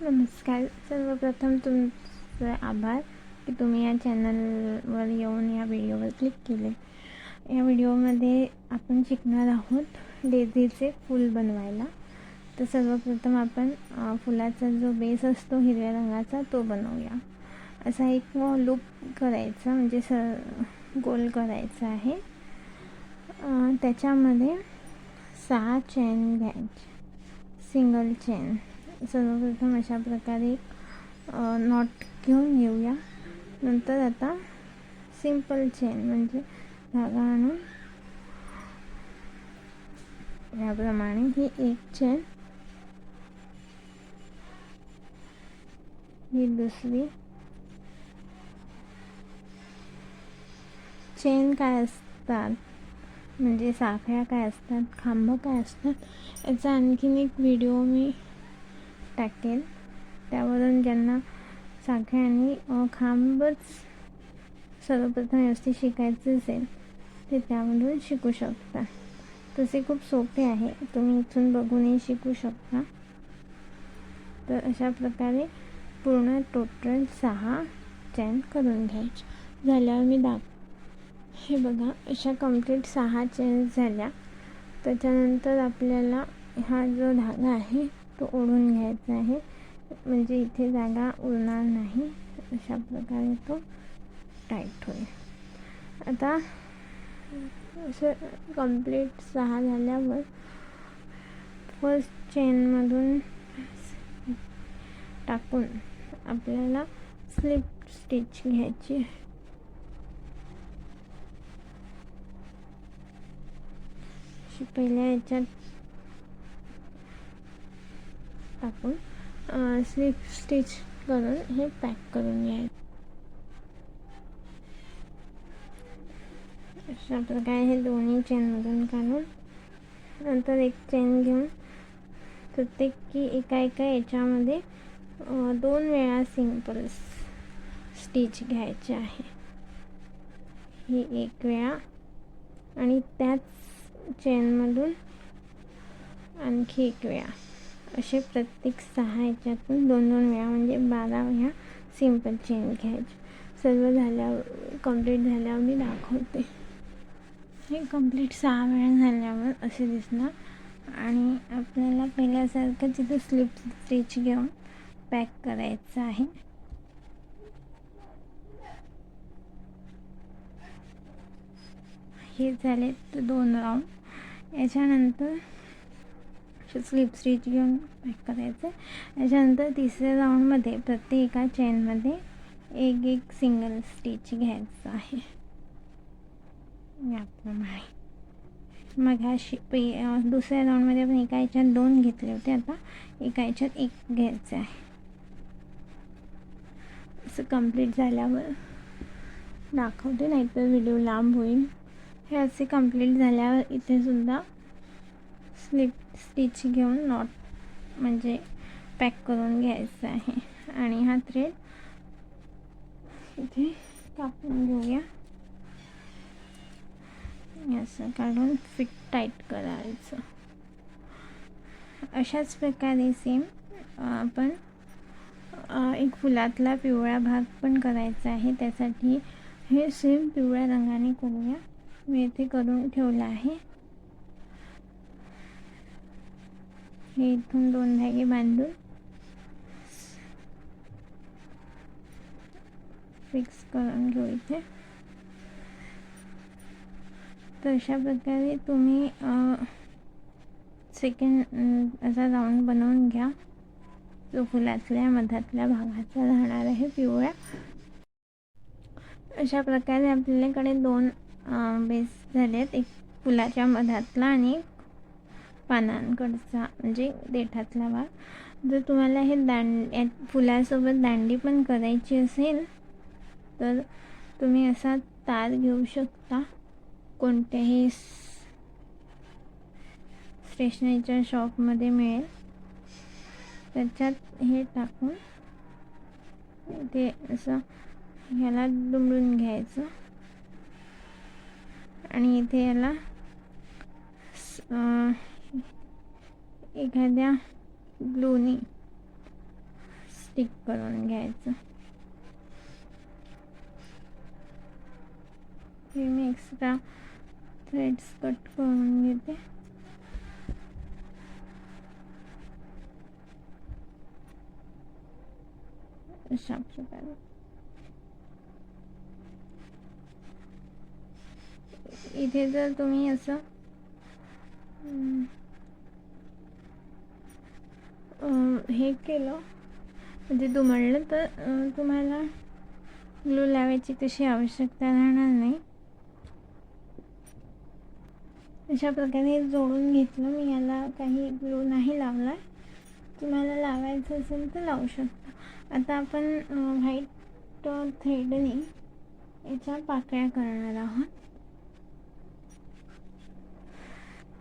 नमस्कार. सर्वप्रथम तुमचे आभार की तुम्ही या चॅनलवर येऊन या व्हिडिओवर क्लिक केले. या व्हिडिओमध्ये आपण शिकणार आहोत डेझीचे फूल बनवायला. तर सर्वप्रथम आपण फुलाचा जो बेस असतो हिरव्या रंगाचा तो बनवूया. असा एक लूप करायचा म्हणजे स गोल करायचा आहे. त्याच्यामध्ये सहा चेन घ्यायचे. सिंगल चेन सर्वप्रथम अशा प्रकारे नॉट घेऊन येऊया नंतर आता सिंपल चेन म्हणजे धागा आणून याप्रमाणे ही एक चेन ही दुसरी. चेन काय असतात? म्हणजे साखळ्या काय असतात? खांब काय असतात? याचा आणखीन एक व्हिडिओ मी टाकेल. त्यावरून ज्यांना साखळ्या आणि खांबच सर्वप्रथम व्यवस्थित शिकायचे असेल ते त्यामधून शिकू शकता. तसे खूप सोपे आहे. तुम्ही इथून बघूनही शिकू शकता. तर अशा प्रकारे पूर्ण टोटल सहा चॅन करून घ्यायचे. झाल्यावर मी दाख हे बघा अशा कंप्लीट सहा चेन्स झाल्या. त्याच्यानंतर आपल्याला हा जो धागा आहे तो ओढून घ्यायचा आहे. म्हणजे इथे जागा उरणार नाही. अशा प्रकारे तो टाईट होईल. आता असं कंप्लीट सहा झाल्यावर फर्स्ट चेनमधून टाकून आपल्याला स्लिप स्टिच घ्यायची पहिल्या याच्यात टाकून स्लिप स्टिच करून हे पॅक करून घ्यायचं. अशा प्रकारे हे दोन्ही चेनमधून काढून नंतर एक चेन घेऊन प्रत्येकी एका एका याच्यामध्ये दोन वेळा सिंपल स्टिच घ्यायचे आहे. ही एक वेळा आणि त्याच चेनमधून आणखी एक वेळा. असे प्रत्येक सहा याच्यातून दोन दोन वेळा म्हणजे बारा वेळा सिंपल चेन घ्यायचे. सर्व झाल्यावर कंप्लीट झाल्यावर मी दाखवते. हे कंप्लीट सहा वेळा झाल्यावर असे दिसणार. आणि आपल्याला पहिल्यासारखं तिथं स्लिप स्टिच घेऊन पॅक करायचं आहे. हे झाले तर दोन राऊंड याच्यानंतर स्लिप स्टिच घेऊन पॅक करायचं. त्याच्यानंतर तिसऱ्या राऊंडमध्ये प्रत्येक एका चेनमध्ये एक एक सिंगल स्टिच घ्यायचं आहे. याप्रमाणे मग ह्या शि दुसऱ्या राऊंडमध्ये आपण एका याच्यात दोन घेतले होते. आता एका याच्यात एक घ्यायचं आहे. असं कंप्लीट झाल्यावर दाखवते नाहीतर व्हिडिओ लांब होईल. हे असे कंप्लीट झाल्यावर इथे सुद्धा स्लिप स्टिच घेऊन नॉट म्हणजे पॅक करून घ्यायचं आहे. आणि हा थ्रेड इथे कापून घेऊया. असं काढून फिट टाईट करायचं. अशाच प्रकारे सेम आपण एक फुलातला पिवळा भाग पण करायचा आहे. त्यासाठी हे सेम पिवळ्या रंगाने करूया. मी इथे करून ठेवलं आहे. हे इथून दोन धागे बांधून फिक्स करून घेऊ इथे. तर अशा प्रकारे तुम्ही सेकंड असा राऊंड बनवून घ्या. जो फुलातल्या मधातल्या भागाचा राहणार आहे पिवळ्या. अशा प्रकारे आपल्याकडे दोन बेस झालेत. एक फुलाच्या मधातला आणि पानांकडचा म्हणजे देठातला भाग. जर तुम्हाला हे दांड फुलासोबत दांडी पण करायची असेल तर तुम्ही असा तार घेऊ शकता. कोणत्याही स्टेशनरीच्या शॉपमध्ये मिळेल. त्याच्यात हे टाकून ते असं ह्याला दुमडून घ्यायचं. आणि इथे याला स- एखाद्या ग्लूने स्टिक करून घ्यायचं. हे मी एक्स्ट्रा थ्रेड्स कट करून घेते. अशा प्रकारे. इथे जर तुम्ही असं हे केलं. म्हणजे दुमडलं तर तुम्हाला ग्लू लावायची तशी आवश्यकता राहणार नाही. अशा प्रकारे जोडून घेतलं. मी याला काही ग्लू नाही लावला. तुम्हाला लावायचं असेल तर लावू शकता. आता आपण व्हाईट थ्रेडने याच्या पाकळ्या करणार आहोत.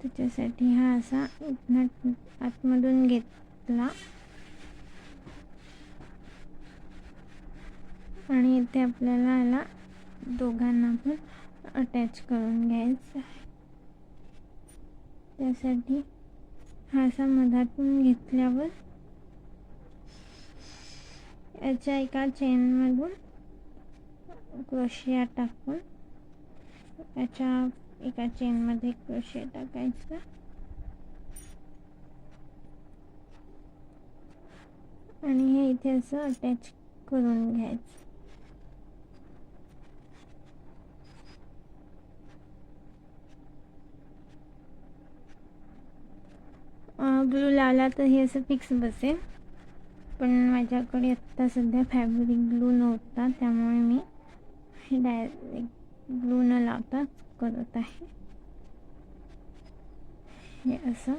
त्याच्यासाठी हा असा आतमधून आतमधून आपला आणि इथे आपल्याला याला दोघांना पण अटॅच करून घ्यायचं आहे. त्यासाठी हा असा मधातून घेतल्यावर याच्या एका चेनमधून क्रोशिया टाकून याच्या एका चेनमध्ये क्रोशिया टाकायचा. आणि हे इथे असं अटॅच करून घ्यायचं. ग्लू लावला तर हे असं फिक्स बसेल. पण माझ्याकडे आत्ता सध्या फॅब्रिक ग्लू नव्हता त्यामुळे मी हे डायरेक्ट ग्लू न लावता करत आहे. हे असं.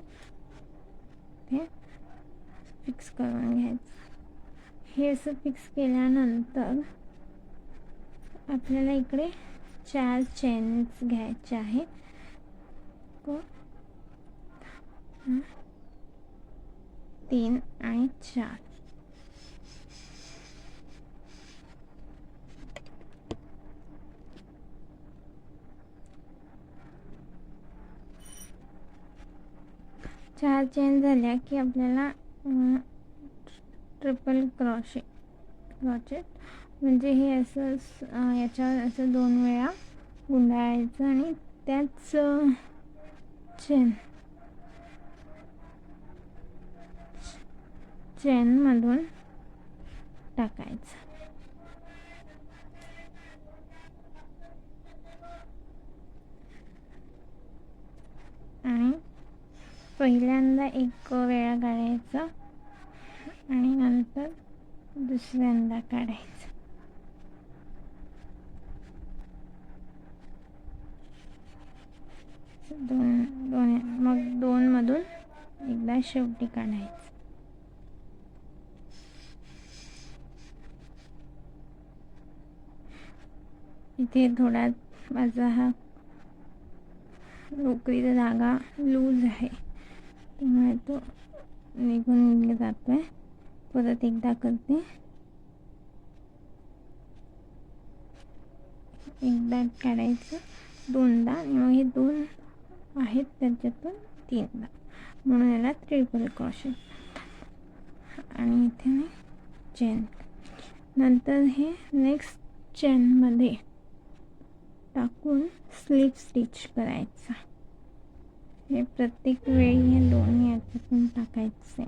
ते फिक्स करून घ्यायचं. हे असं फिक्स केल्यानंतर आपल्याला इकडे चार चेन्स घ्यायचे आहेत. तीन आणि चार. चार चेन झाल्या की आपल्याला ट्रिपल क्रॉशे क्रॉचेट म्हणजे हे असं याच्यावर असं दोन वेळा गुंडाळायचं आणि त्याच चेन चेनमधून टाकायचं आणि पहिल्यांदा एक वेळा काढायचं आणि नंतर दुसऱ्यांदा काढायचं. दोन दोन मग दोनमधून एकदा शेवटी काढायचं. इथे थोडा माझा हा नोकरीचा धागा लूज आहे. त्यामुळे तो निघून जातोय. परत एकदा करते. एकदा काढायचं. दोनदा. आणि मग हे दोन आहेत त्याच्यातून तीनदा. म्हणून याला ट्रिपल क्रॉशन आणि इथे मी चेन नंतर हे नेक्स्ट चेनमध्ये टाकून स्लीप स्टिच करायचा. हे प्रत्येक वेळी हे दोन्ही याच्यातून टाकायचे.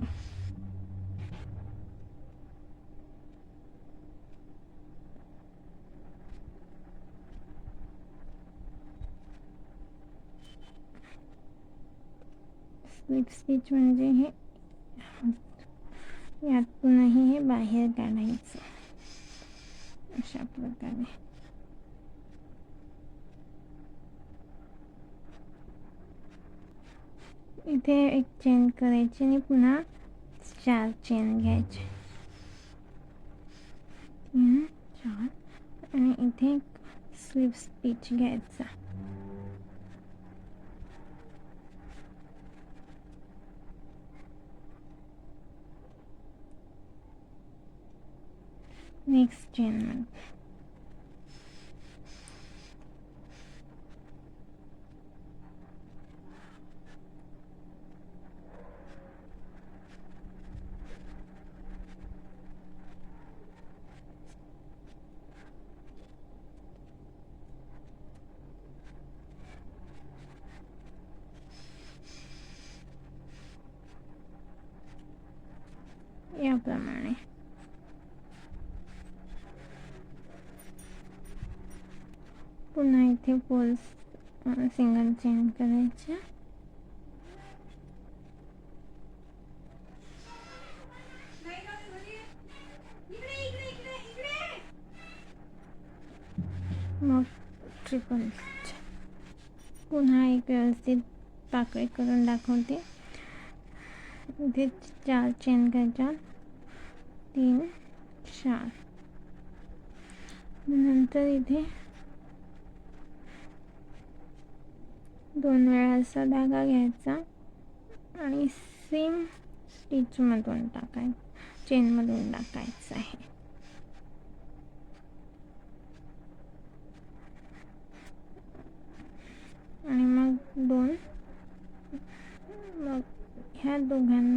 स्लिप स्टिच म्हणजे हे यातूनही हे बाहेर काढायचं. अशा प्रकारे. इथे एक चेन करायची आणि पुन्हा चार चेन घ्यायचे. तीन चार आणि इथे एक स्लीव स्टिच घ्यायचा. नेक्स्ट चेनमध्ये याप्रमाणे पुन्हा इथे पोल्स सिंगल चेन करायच्या मग ट्रिपल पुन्हा एक व्यवस्थित पाकळी करून दाखवते. इथे चार चेन घ्यायच्या तीन चार. नंतर इथे दोन वेळा असा धागा घ्यायचा आणि सेम स्टिचमधून टाकाय चेनमधून टाकायचं आहे. आणि मग दोन मग ह्या दोघांना